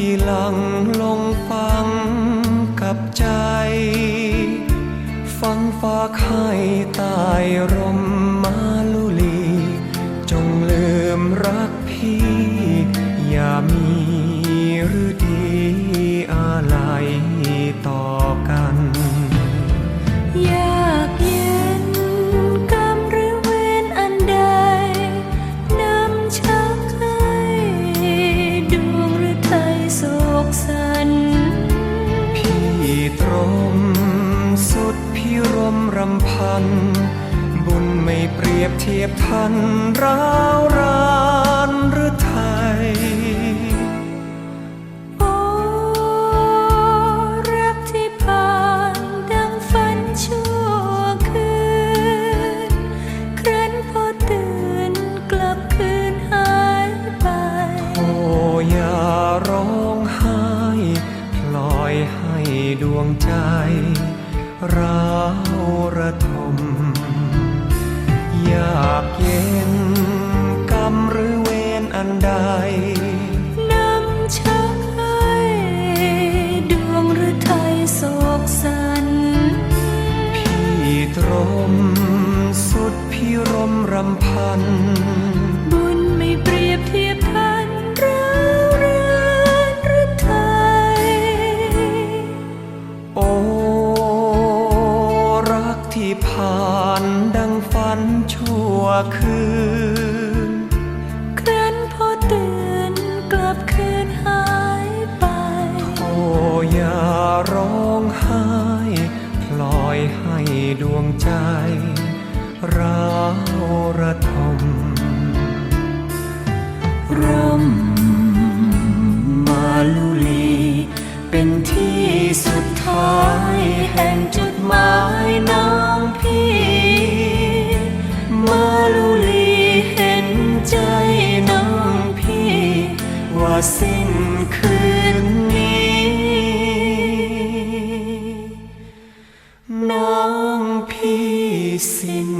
ที่หลังลงฟังกับใจ ฟังฟ้าไข่ตายร่มมาลุลี จงลืมรัก กสัน พี่ตรมสุดพี่รมรำพัน บุญไม่เปรียบเทียบทันร้าวรา ดวงใจร้าวระทม อยากเย็นกรรมหรือเวรอันใดนำชักให้ดวงหรือไทยโศกสัน พี่ตรมสุดพี่รมรำพัน คืน ครั้นพอตื่นกลับคืนหายไป โอ้อย่าร้องไห้ปล่อยให้ดวงใจร้าวระทมร่มมาลุลี เป็นที่สุดท้ายแห่งจุดหมายน้องพี่ สิ้นคืนนี้ น้องพี่สิ้น